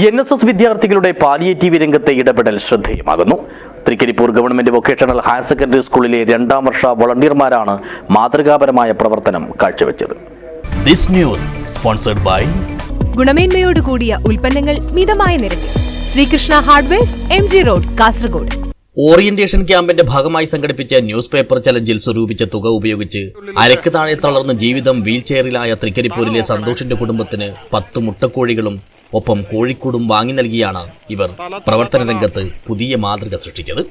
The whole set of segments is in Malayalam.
എൻ എസ് എസ് വിദ്യാർത്ഥികളുടെ പാലിയേറ്റീവ് രംഗത്തെ ഇടപെടൽ ശ്രദ്ധേയമാകുന്നു. Thrikaripur government vocational higher secondary സ്കൂളിലെ രണ്ടാം വർഷ വളണ്ടിയർമാരാണ് മാതൃകാപരമായ പ്രവർത്തനം കാഴ്ചവെച്ചത്. This news sponsored by ഗുണമേന്മയോട് കൂടിയ ഉൽപ്പന്നങ്ങൾ മിതമായ നിരക്കിൽ. Sreekrishna hardwares M G road Kasaragod. Orientation ക്യാമ്പിന്റെ ഭാഗമായി സംഘടിപ്പിച്ച ന്യൂസ് പേപ്പർ ചലഞ്ചിൽ സ്വരൂപിച്ച തുക ഉപയോഗിച്ച് അരക്ക് താഴെ തളർന്ന ജീവിതം വീൽചെയറിലായ തൃക്കരിപ്പൂരിലെ സന്തോഷിന്റെ കുടുംബത്തിന് പത്ത് മുട്ടക്കോഴികളും ഒപ്പം കോഴിക്കോടും വാങ്ങി നൽകിയാണ് ഇവർ പ്രവർത്തന രംഗത്ത് പുതിയ മാതൃക സൃഷ്ടിച്ചത്.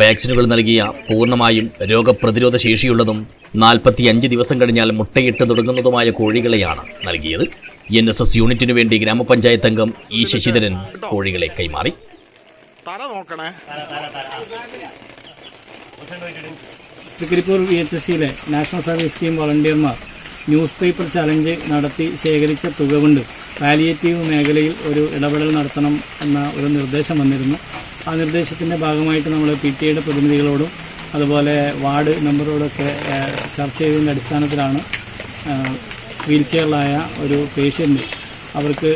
വാക്സിനുകൾ നൽകിയ പൂർണമായും രോഗപ്രതിരോധ ശേഷിയുള്ളതും നാൽപ്പത്തിയഞ്ച് ദിവസം കഴിഞ്ഞാൽ മുട്ടയിട്ട് തുടങ്ങുന്നതുമായ കോഴികളെയാണ് നൽകിയത്. എൻ എസ് എസ് യൂണിറ്റിനു വേണ്ടി ഗ്രാമപഞ്ചായത്ത് അംഗം ഇ ശശിധരൻ കോഴികളെ കൈമാറി. തൃക്കരിപ്പൂർ വി എച്ച് സിയിലെ നാഷണൽ സർവീസ് സ്കീം വളണ്ടിയർമാർ ന്യൂസ് പേപ്പർ ചലഞ്ച് നടത്തി ശേഖരിച്ച തുക കൊണ്ട് പാലിയേറ്റീവ് മേഖലയിൽ ഒരു ഇടപെടൽ നടത്തണം എന്ന ഒരു നിർദ്ദേശം വന്നിരുന്നു. ആ നിർദ്ദേശത്തിന്റെ ഭാഗമായിട്ട് നമ്മൾ പി ടി ഐയുടെ പ്രതിനിധികളോടും അതുപോലെ വാർഡ് മെമ്പറോടൊക്കെ ചർച്ച ചെയ്തതിന്റെ അടിസ്ഥാനത്തിലാണ് വീൽ ചെയറിലായ ഒരു പേഷ്യന്റ് അവർക്ക്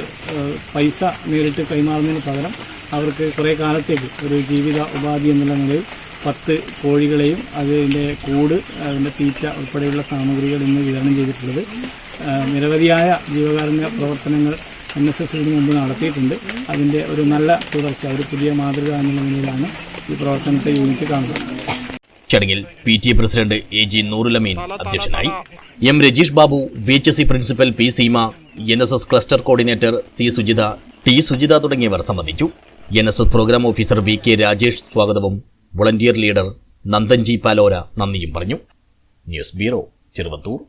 പൈസ നേരിട്ട് കൈമാറുന്നതിന് പകരം അവർക്ക് കുറേ കാലത്തേക്ക് ഒരു ജീവിത ഉപാധി എന്നുള്ള നിലയിൽ പത്ത് കോഴികളെയും അതിന്റെ കൂട് അതിന്റെ തീറ്റ ഉൾപ്പെടെയുള്ള സാമഗ്രികൾ ഇന്ന് വിതരണം ചെയ്തിട്ടുള്ളത്. നിരവധിയായ ജീവകാരുണ്യ പ്രവർത്തനങ്ങൾ എൻ എസ് എസ് ഇതിനു മുമ്പ് നടത്തിയിട്ടുണ്ട്. അതിന്റെ ഒരു നല്ല തുടർച്ച ഒരു പുതിയ മാതൃക എന്നുള്ള നിലയിലാണ് ഈ പ്രവർത്തനത്തെ യൂണിറ്റ് കാണുന്നത്. ചടങ്ങിൽ P T A president A G Noorulameen അധ്യക്ഷനായി M Rajeesh Babu V H S C principal P Seema N S S cluster coordinator C Sujitha T Sujitha തുടങ്ങിയവർ സംബന്ധിച്ചു. N S S programme officer V K Rajesh സ്വാഗതവും വോളണ്ടിയർ ലീഡർ നന്ദൻജി പാലോര നന്ദിയും പറഞ്ഞു. News bureau Cheruvathur.